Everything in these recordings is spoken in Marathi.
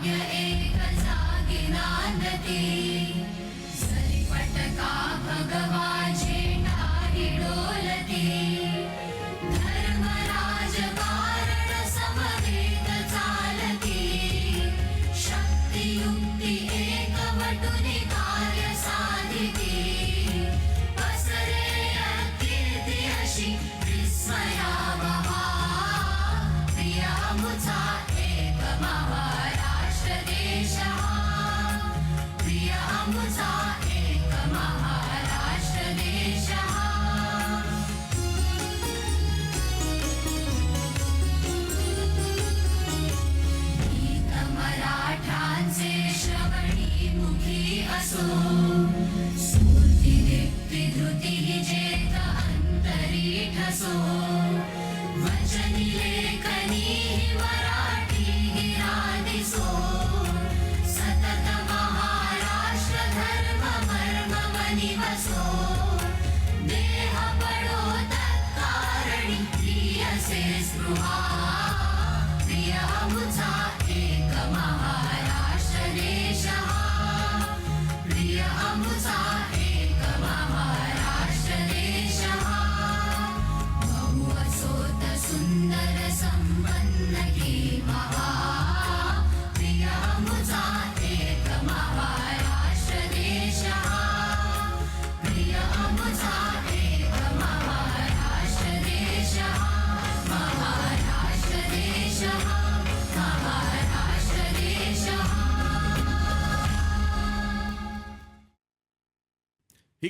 वैराग्य एक जागी नांदती सरिपटका भगवा वचनी लेखनी मराठी गिरा दिसो प्रिय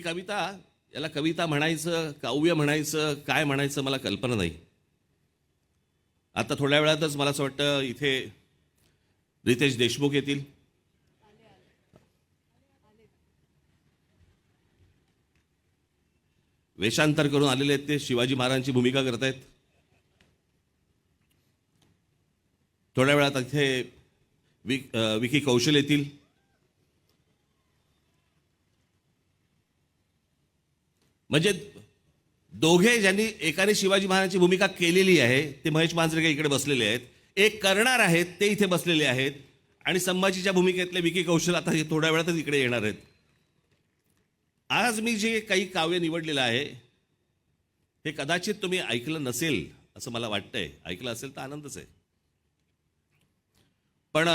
कविता याला कविता म्हणायचं काव्य म्हणायचं काय म्हणायचं मला कल्पना नाही. आता थोड्या वेळातच मला असं वाटतं इथे रितेश देशमुख येतील. वेषांतर करून आलेले आहेत ते शिवाजी महाराजांची भूमिका करतायत. थोड्या वेळात इथे विक विकी कौशल येतील. म्हणजे दोघे ज्यांनी एकाने शिवाजी महाराजांची भूमिका केलेली आहे ते महेश मांजरेकर इकडे बसलेले आहेत. एक करणार आहेत ते इथे बसलेले आहेत. आणि संभाजीच्या भूमिकेतले विकी कौशल आता हे थोड्या वेळातच इकडे येणार आहेत. आज मी जे काही काव्य निवडलेलं आहे हे कदाचित तुम्ही ऐकलं नसेल असं मला वाटतंय. ऐकलं असेल तर आनंदच आहे. पण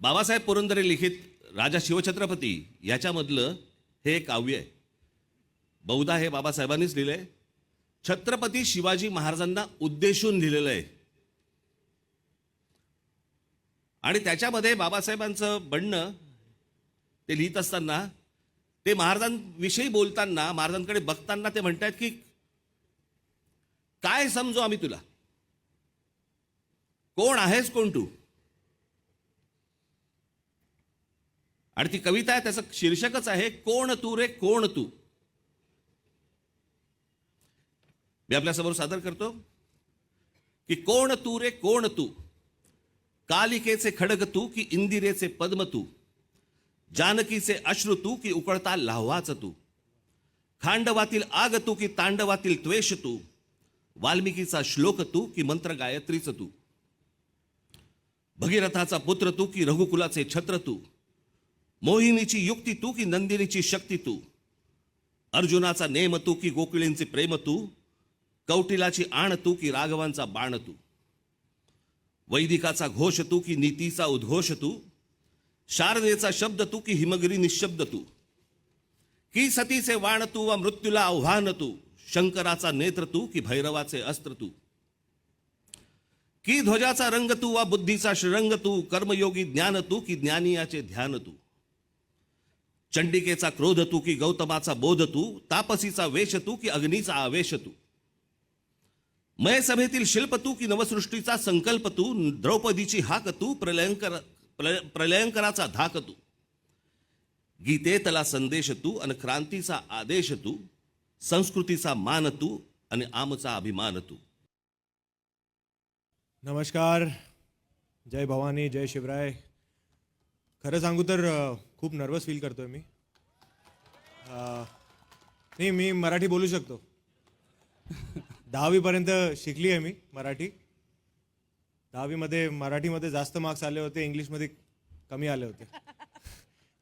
बाबासाहेब पुरंदरे लिखित राजा शिवछत्रपती याच्यामधलं हे एक काव्य आहे. बहुधा हे बाबासाहेबांनीच लिहिलंय. छत्रपती शिवाजी महाराजांना उद्देशून लिहिलेलं आहे. आणि त्याच्यामध्ये बाबासाहेबांचं म्हणणं ते लिहित असताना ते महाराजांविषयी बोलताना महाराजांकडे बघताना ते म्हणतात की काय समजू आम्ही तुला? कोण आहेस कोण तू? आणि ती कविता आहे त्याचं शीर्षकच आहे कोण तू रे कोण तू? मी आपल्यासमोर सादर करतो की कोण तू रे कोण तू? कालिकेचे खडग तू की इंदिरेचे पद्म तू? जानकीचे अश्रू तू की उकळता लाव्हाच तू? खांडवातील आग तू की तांडवातील त्वेष तू? वाल्मिकीचा श्लोक तू की मंत्र गायत्रीच तू? भगीरथाचा पुत्र तू की रघुकुलाचे छत्र तू? मोहिनीची युक्ती तू की नंदिनीची शक्ती तू? अर्जुनाचा नेम तू की गोकुळींचे प्रेम तू? कौटिलाची आण तू की राघवांचा बाण तू? वैदिकाचा घोष तू की नीतीचा उद्घोष तू? शारदेचा शब्द तू की हिमगिरी निशब्द तू? की सतीचे वाण तू व मृत्यूला आव्हान तू? शंकराचा नेत्र तू की भैरवाचे अस्त्र तू? की ध्वजाचा रंग तू वा बुद्धीचा श्रंग तू? कर्मयोगी ज्ञान तू की ज्ञानियाचे ध्यान तू? चंडिकेचा क्रोध तू की गौतमाचा बोध तू? तापसीचा वेश तू की अग्नीचा आवेश तू? मय सभेतील शिल्प तू की नवसृष्टीचा संकल्प तू? द्रौपदीची हाक तू? प्रलयंकर प्रलयंकराचा धाक तू? गीतेतला संदेश तू? आणि क्रांतीचा आदेश तू? संस्कृतीचा मान तू? आणि आमचा अभिमान तू? नमस्कार. जय भवानी जय शिवराय. खरं सांगू तर खूप नर्वस फील करतोय मी. अं नाही मी मराठी बोलू शकतो. दहावीपर्यंत शिकली आहे मी मराठी. दहावीमध्ये मराठीमध्ये जास्त मार्क्स आले होते इंग्लिशमध्ये कमी आले होते.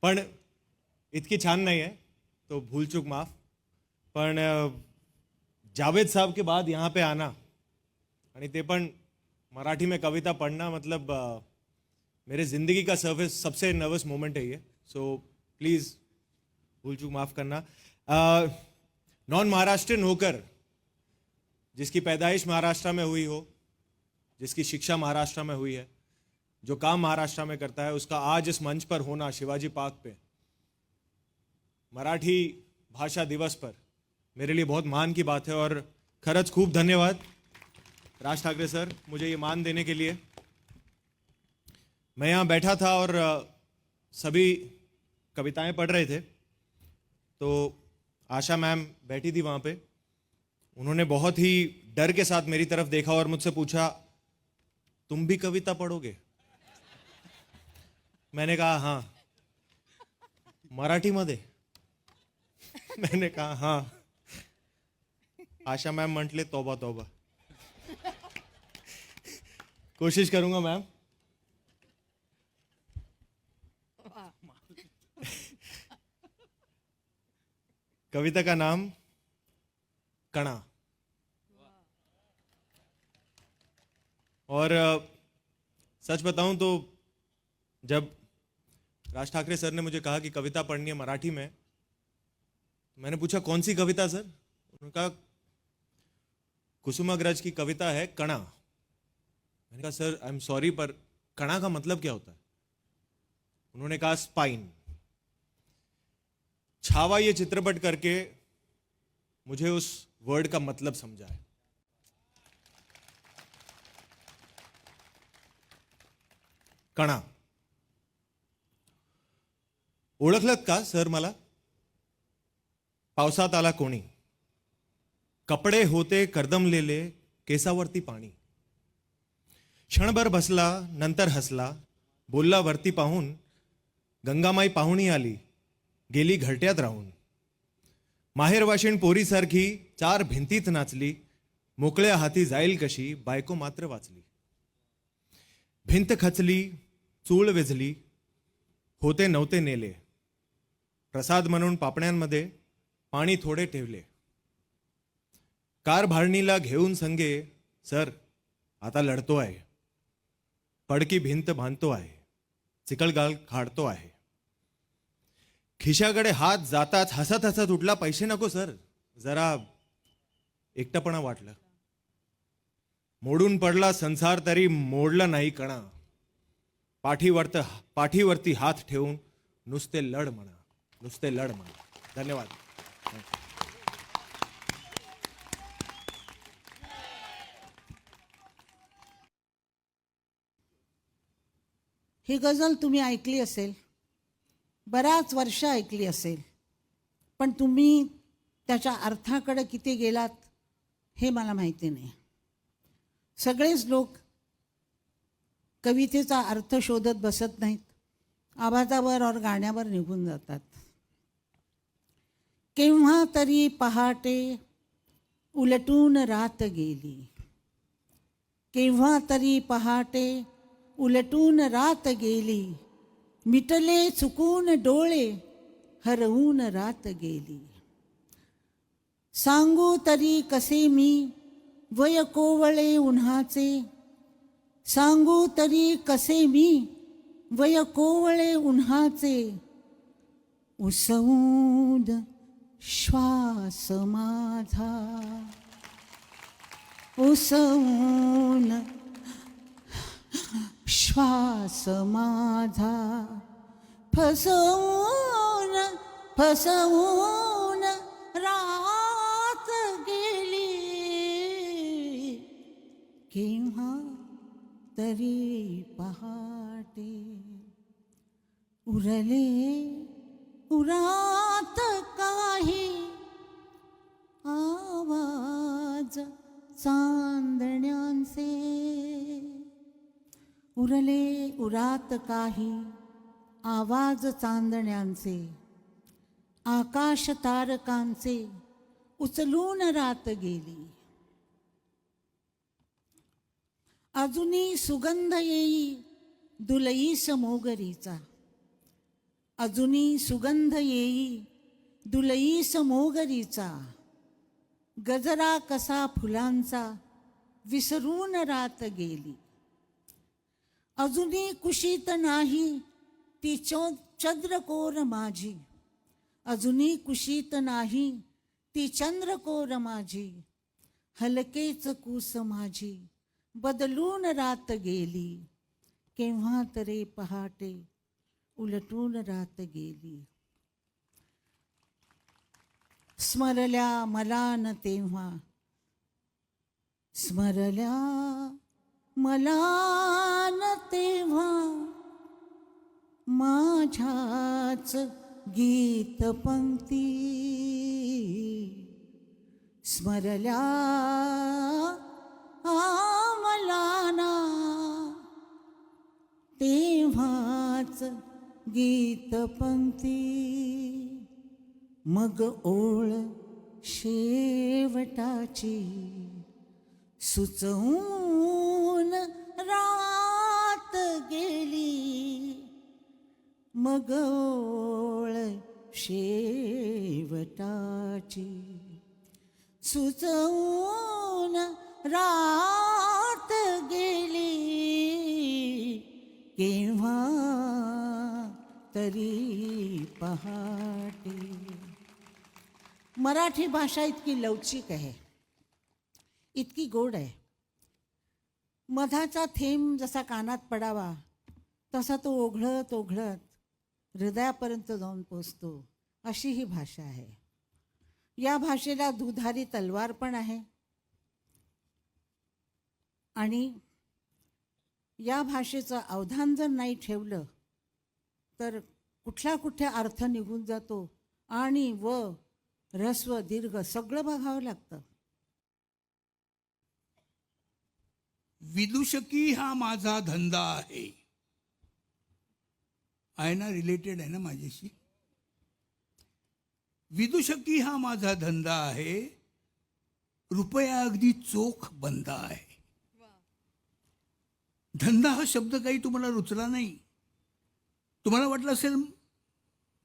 पण इतकी छान नाही आहे तो भूल चूक माफ. पण जावेद साहब के बाद यहाँ पे आना. आणि ते पण मराठी में कविता पढ़ना मतलब अ, मेरे ज़िंदगी का सर्विस सबसे नर्वस मोमेंट है ये. सो प्लीज़ भूल चूक माफ़ करना। नॉन महाराष्ट्रियन होकर, जिसकी पैदाइश महाराष्ट्र में हुई हो, जिसकी शिक्षा महाराष्ट्र में हुई है, जो काम महाराष्ट्र में करता है, उसका आज इस मंच पर होना शिवाजी पार्क पे, मराठी भाषा दिवस पर, मेरे लिए बहुत मान की बात है और खरंच खूब धन्यवाद। राज ठाकरे सर, मुझे ये मान देने के लिए। मैं यहाँ बैठा था और सभी कविताएँ पढ़ रहे थे तो आशा मैम बैठी थी वहाँ पे। उन्होंने बहुत ही डर के साथ मेरी तरफ़ देखा और मुझसे पूछा, तुम भी कविता पढ़ोगे? मैंने कहा हाँ। मराठी मध्ये? मैंने कहा हाँ। आशा मैम म्हटले, तोबा तोबा। कोशिश करूँगा मैम। कविता का नाम कणा। और सच बताऊँ तो जब राज ठाकरे सर ने मुझे कहा कि कविता पढ़नी है मराठी में, मैंने पूछा, कौन सी कविता, सर? उन्होंने कहा कुसुमाग्रज की कविता है कणा। मैंने कहा, सर आई एम सॉरी पर कणा का मतलब क्या होता है? उन्होंने कहा स्पाइन छावा ये चित्रपट करके मुझे उस वर्ड का मतलब समझा है। कणा। ओळखलत का सर मला? पावसात आला कोणी? कपडे होते कर्दमलेले केसावरती पाणी. क्षणभर बसला नंतर हसला बोलला वरती पाहून गंगामाई पाहुणी आली. गेली घरट्यात राहून. माहेरवाशीण पोरीसारखी चार भिंतीत नाचली. मोकळ्या हाती जाईल कशी बायको मात्र वाचली. भिंत खचली चूळ वेझली होते नव्हते नेले. प्रसाद म्हणून पापण्यांमध्ये पाणी थोडे ठेवले. कार भाळणीला घेऊन संगे सर आता लढतो आहे. पडकी भिंत बांधतो आहे. चिकलगाल खाडतो आहे. खिशाकडे हात जाताच हसत हसत उठला पैसे नको सर. जरा एकटपणा वाटलं. मोडून पडला संसार तरी मोडला नाही कणा. पाठीवरत पाठीवरती हात ठेवून नुसते लढ म्हणा नुसते लढ म्हणा. धन्यवाद. ही गझल तुम्ही ऐकली असेल. बऱ्याच वर्ष ऐकली असेल. पण तुम्ही त्याच्या अर्थाकडे किती गेलात हे मला माहिती नाही. सगळेच लोक कवितेचा अर्थ शोधत बसत नाहीत. आवाजावर और गाण्यावर निघून जातात. केव्हा तरी पहाटे उलटून रात गेली. केव्हा तरी पहाटे उलटून रात गेली. मिटले चुकून डोळे हरवून रात गेली सांगू तरी कसे मी वय कोवळे उन्हाचे सांगू तरी कसे मी वय कोवळे उन्हाचे उसवून श्वास माझा उसवून श्वास माझा. फसवून फसवून रात गेली. केव्हा तरी पहाटे उरले उरात उरले उरात काही आवाज चांदण्यांचे आकाश तारकांचे उचलून रात गेली. अजूनही सुगंध येई दुलईस मोगरीचा. अजूनही सुगंध येई दुलईस मोगरीचा. गजरा कसा फुलांचा विसरून रात गेली. अजूनही कुशीत नाही ती चो चंद्रकोर माझी. अजूनही कुशीत नाही ती चंद्रकोर माझी. हलकेच कूस माझी बदलून रात गेली. केव्हा तरे पहाटे उलटून रात गेली. स्मरल्या मला न तेव्हा. स्मरल्या मला न तेव्हा माझ्याच गीत पंक्ती स्मरल्या आमला ना तेव्हाच गीत पंक्ती. मग ओळ शेवटाची सुचवून मग शेवटाची. सुचवून रात गेली केव्हा तरी पहाटे. मराठी भाषा इतकी लवचिक आहे इतकी गोड आहे. मधाचा थेंब जसा कानात पडावा तसा तो ओघळत ओघळत हृदयापर्यंत जाऊन पोचतो अशी ही भाषा आहे. या भाषेला दुधारी तलवार पण आहे. आणि या भाषेचं अवधान जर नाही ठेवलं तर कुठला कुठे अर्थ निघून जातो आणि व ऱ्हस्व दीर्घ सगळं बघावं लागतं. विदुषकी हा माझा धंदा आहे. आहे ना रिलेटेड आहे ना माझ्याशी. विदुषकी हा माझा धंदा आहे. रुपया अगदी चोख बंद आहे. धंदा हा शब्द काही तुम्हाला रुचला नाही. तुम्हाला वाटलं असेल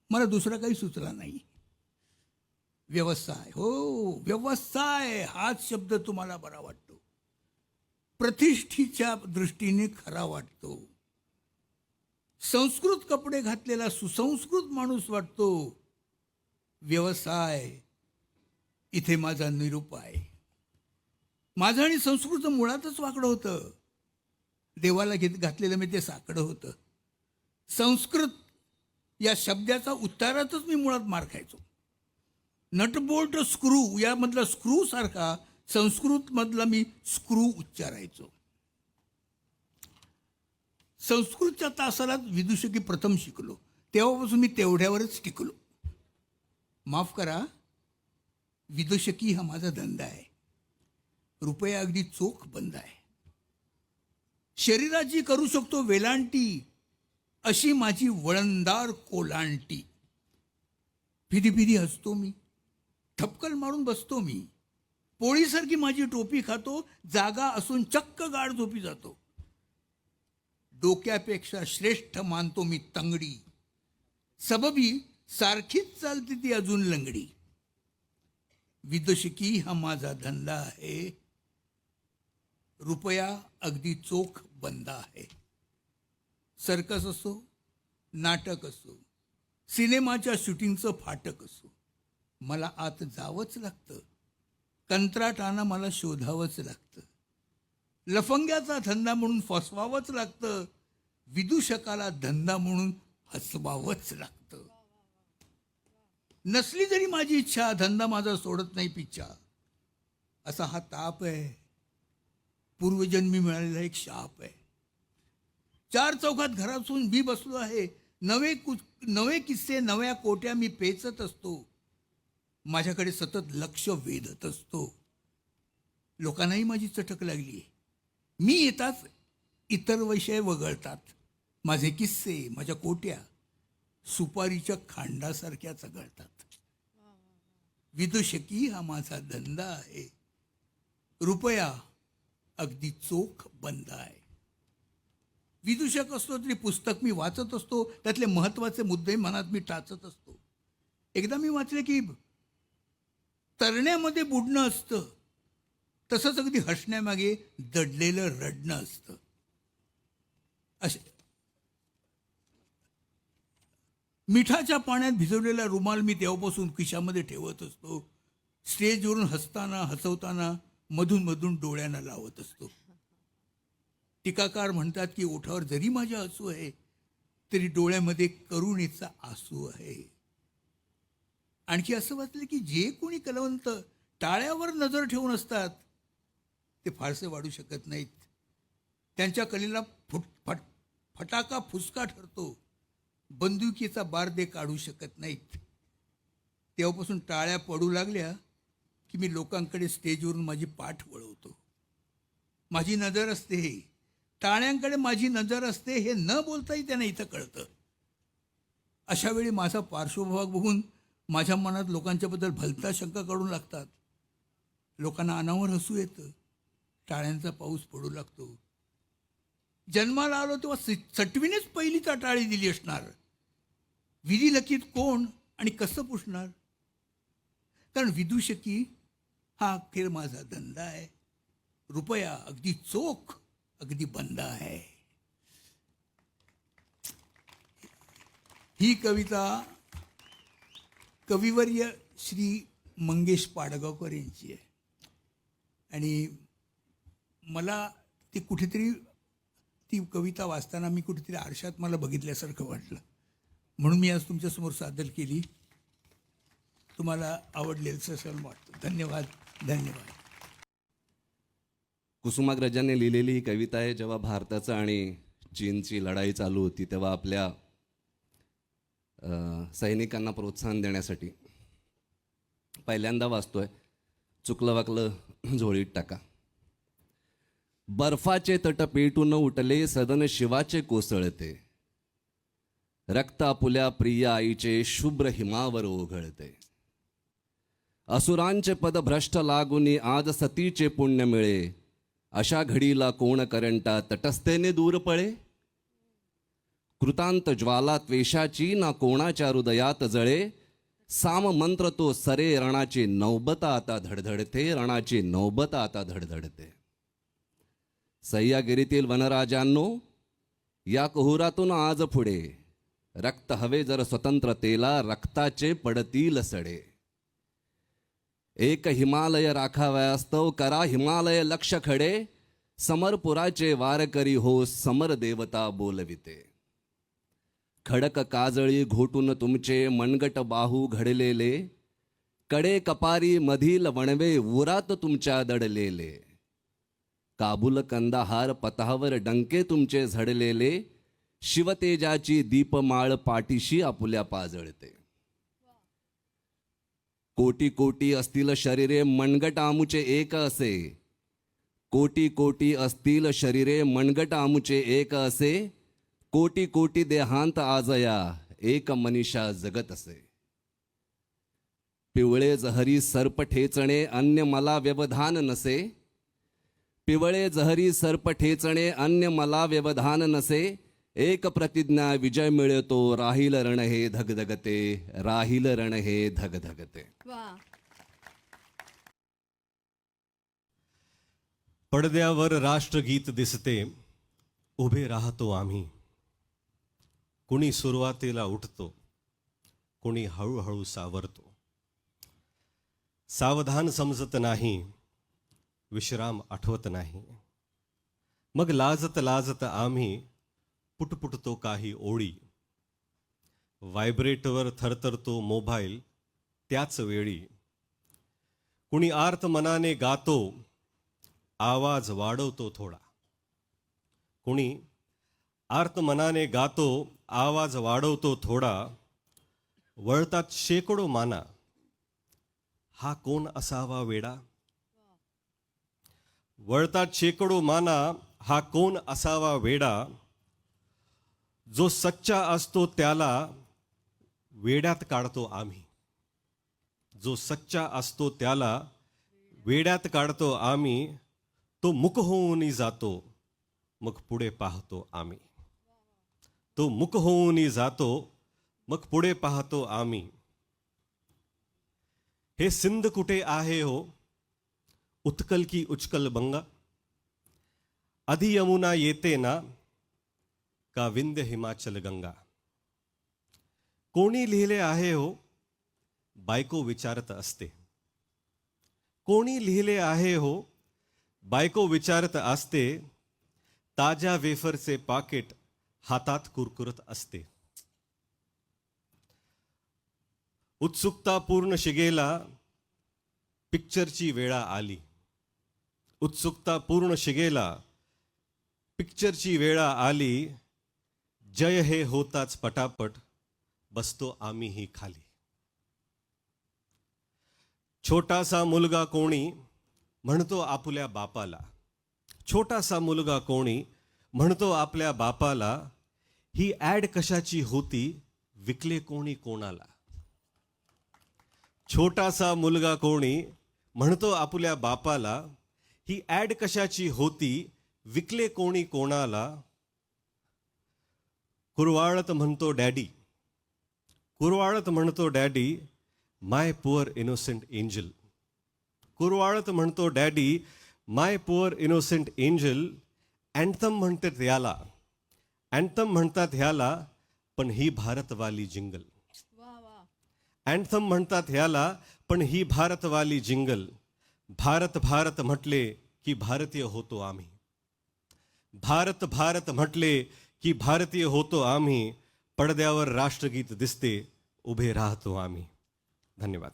मला दुसरा काही सुचला नाही. व्यवसाय. हो व्यवसाय हाच शब्द तुम्हाला बरा वाटतो. प्रतिष्ठेच्या दृष्टीने खरा वाटतो. संस्कृत कपडे घातलेला सुसंस्कृत माणूस वाटतो. व्यवसाय. इथे माझा निरूप आहे. माझं आणि संस्कृत मुळातच वाकडं होतं. देवाला घेत घातलेलं मी ते साकडं होतं. संस्कृत या शब्दाचा उच्चारातच मी मुळात मार खायचो. नटबोल्ट स्क्रू यामधला स्क्रू सारखा संस्कृतमधला मी स्क्रू उच्चारायचो. संस्कृतच्या तासालाच विदुषकी प्रथम शिकलो. तेव्हापासून मी तेवढ्यावरच टिकलो. माफ करा विदुषकी हा माझा धंदा आहे. रुपया अगदी चोख बंद आहे. शरीराची करू शकतो वेलांटी अशी माझी वळणदार कोलांटी. फिदी फिदी हसतो मी. ठपकल मारून बसतो मी. पोळीसारखी माझी टोपी खातो जागा असून चक्क गाड झोपी जातो. डोक्यापेक्षा श्रेष्ठ मानतो मी तंगडी. सबबी सारखीच चालते ती अजून लंगडी. विदुषकी हा माझा धंदा आहे. रुपया अगदी चोख बंद आहे. सर्कस असो नाटक असो सिनेमाच्या शूटिंगचं फाटक असो मला आत जावंच लागतं. कंत्राटानं मला शोधावंच लागतं. लफंग्याचा धंदा म्हणून फसवावंच लागतं. विदूषकाला धंदा म्हणून हसवावंच लागतं. नसली जरी माझी इच्छा धंदा माझा सोडत नाही पिच्छा. असा हा ताप आहे. पूर्वजन्मी मिळालेला एक शाप आहे. चार चौकात घरासून मी बसलो आहे. नवे कु नवे किस्से नव्या कोट्या मी पेचत असतो. माझ्याकडे सतत लक्ष वेधत असतो. लोकांनाही माझी चटक लागली आहे मी येताच इतर विषय वगळतात. माझे किस्से माझ्या कोट्या सुपारीच्या खांडासारख्या चघळतात. विदुषकी हा माझा धंदा आहे. रुपया अगदी चोख बंद आहे. विदूषक असतो तरी पुस्तक मी वाचत असतो. त्यातले महत्त्वाचे मुद्दे मनात मी टाचत असतो. एकदा मी वाचले की तरण्यामध्ये बुडणं असतं. तसंच अगदी हसण्यामागे दडलेलं रडणं असतं. असे. मिठाच्या पाण्यात भिजवलेला रुमाल मी तेव्हापासून खिशामध्ये ठेवत असतो. स्टेजवरून हसताना हसवताना मधून मधून डोळ्यांना लावत असतो. टीकाकार म्हणतात की ओठावर जरी माझ्या हसू आहे तरी डोळ्यामध्ये करुणेचा आसू आहे. आणखी असं वाटलं की जे कोणी कलावंत टाळ्यावर नजर ठेवून असतात ते फारसे वाढू शकत नाहीत. त्यांच्या कलेला फुट फट फटाका फुसका ठरतो. बंदुकीचा बार दे काढू शकत नाहीत. तेव्हापासून टाळ्या पडू लागल्या की मी लोकांकडे स्टेजवरून माझी पाठ वळवतो. माझी नजर असते टाळ्यांकडे माझी नजर असते हे न बोलताही त्यांना इथं कळतं. अशा वेळी माझा पार्श्वभाग बघून माझ्या मनात लोकांच्याबद्दल भलता शंका काढून लागतात. लोकांना अनावर हसू येतं. टाळ्यांचा पाऊस पडू लागतो. जन्माला आलो तेव्हा सि- सटवीनेच पहिली टाळी दिली असणार. विधी लकीत कोण आणि कसं पुसणार? कारण विदूषकी हा अखेर माझा धंदा आहे. रुपया अगदी चोख अगदी बंद आहे. ही कविता कविवर्य श्री मंगेश पाडगावकर यांची आहे. आणि मला ती कुठेतरी ती कविता वाचताना मी कुठेतरी आरशात मला बघितल्यासारखं वाटलं. म्हणून मी आज तुमच्यासमोर सादर केली. तुम्हाला आवडलेलं असं वाटतं धन्यवाद धन्यवाद. कुसुमाग्रजांनी लिहिलेली ही कविता आहे जेव्हा भारताचं आणि चीनची लढाई चालू होती तेव्हा आपल्या सैनिकांना प्रोत्साहन देण्यासाठी पहिल्यांदा वाचतोय चुकलं वाकलं झोळीत टाका. बर्फाचे तट पेटून उठले सदन शिवाचे कोसळते. रक्त आपुल्या प्रिय आईचे शुभ्र हिमावर ओघळते. असुरांचे पद भ्रष्ट लागुनी आज सतीचे पुण्य मिळे. अशा घडीला कोण करंटा तटस्थेने दूर पळे? कृतांत ज्वाला त्वेषाची ना कोणाच्या हृदयात जळे. साम मंत्र तो सरे रणाची नौबत आता धडधडते रणाची नौबत आता धडधडते. सह्यागिरीतील वनराजांनो या कुहुरातून आज पुढे रक्त हवे जर स्वतंत्रतेला रक्ताचे पडतील सडे. एक हिमालय राखावयास्तव करा हिमालय लक्ष खडे समरपुराचे वारकरी हो समर देवता बोलविते. खडक काजळी घोटून तुमचे मनगट बाहू घडलेले कडे कपारी मधील वणवे उरात तुमच्या दडलेले. काबुल कंदाहार पथावर डंके तुमचे झडलेले शिवतेजाची दीपमाळ पाठीशी आपुल्या पाजळते. कोटी कोटी असतील शरीरे मनगट आमुचे एक असे कोटी कोटी असतील शरीरे मनगट आमुचे एक असे कोटी कोटी देहांत आजया एक मनीषा जगत असे. पिवळे जहरी सर्प ठेचणे अन्य मला व्यवधान नसे पिवळे जहरी सर्प ठेचणे अन्य मला व्यवधान नसे एक प्रतिज्ञा विजय मिळतो राहील रण हे धगधगते राहील रण हे धगधगते. पडद्यावर राष्ट्रगीत दिसते उभे राहतो आम्ही. कुणी सुरुवातीला उठतो कुणी हळूहळू सावरतो. सावधान समजत नाही विश्राम आठवत नाही. मग लाजत लाजत आम्ही पुटपुटतो काही ओळी. व्हायब्रेटवर थरथरतो मोबाईल त्याच वेळी. कुणी आर्त मनाने गातो आवाज वाढवतो थोडा. कुणी आर्त मनाने गातो आवाज वाढवतो थोडा. वळतात शेकडो माना. हा कोण असावा वेडा? वळतात शेकडो माना हा कोण असावा वेडा? जो सच्चा असतो त्याला वेड्यात काढतो आम्ही. जो सच्चा असतो त्याला वेड्यात काढतो आम्ही तो मुक होऊन जातो मग पुढे पाहतो आम्ही. तो मुक होऊन जातो मग पुढे पाहतो आम्ही. हे सिंध कुठे आहे हो? उत्कल की उचकल बंगा आधी यमुना येते ना का विंध्य हिमाचल गंगा कोणी लिहिले आहे हो बायको विचारत असते कोणी लिहिले आहे हो बायको विचारत असते ताज्या वेफरचे पाकिट हातात कुरकुरत असते उत्सुकता पूर्ण शिगेला पिक्चरची वेळा आली उत्सुकता पूर्ण शिगेला पिक्चरची वेळा आली जय हे होताच पटापट बसतो आम्हीही खाली. छोटासा मुलगा कोणी म्हणतो आपल्या बापाला. छोटासा मुलगा कोणी म्हणतो आपल्या बापाला ही ॲड कशाची होती विकले कोणी कोणाला. छोटासा मुलगा कोणी म्हणतो आपल्या बापाला ही ॲड कशाची होती? विकले कोणी कोणाला? कुरवाळत म्हणतो डॅडी. कुरवाळत म्हणतो daddy my poor innocent angel. कुरवाळत म्हणतो daddy my poor innocent angel. Anthem म्हणतात ह्याला. अँथम म्हणतात ह्याला पण ही भारतवाली जिंगल. अँथम म्हणतात ह्याला पण ही भारतवाली जिंगल. भारत भारत म्हटले की भारतीय होतो आम्ही. भारत भारत म्हटले की भारतीय होतो आम्ही. पडद्यावर राष्ट्रगीत दिसते उभे राहतो आम्ही. धन्यवाद.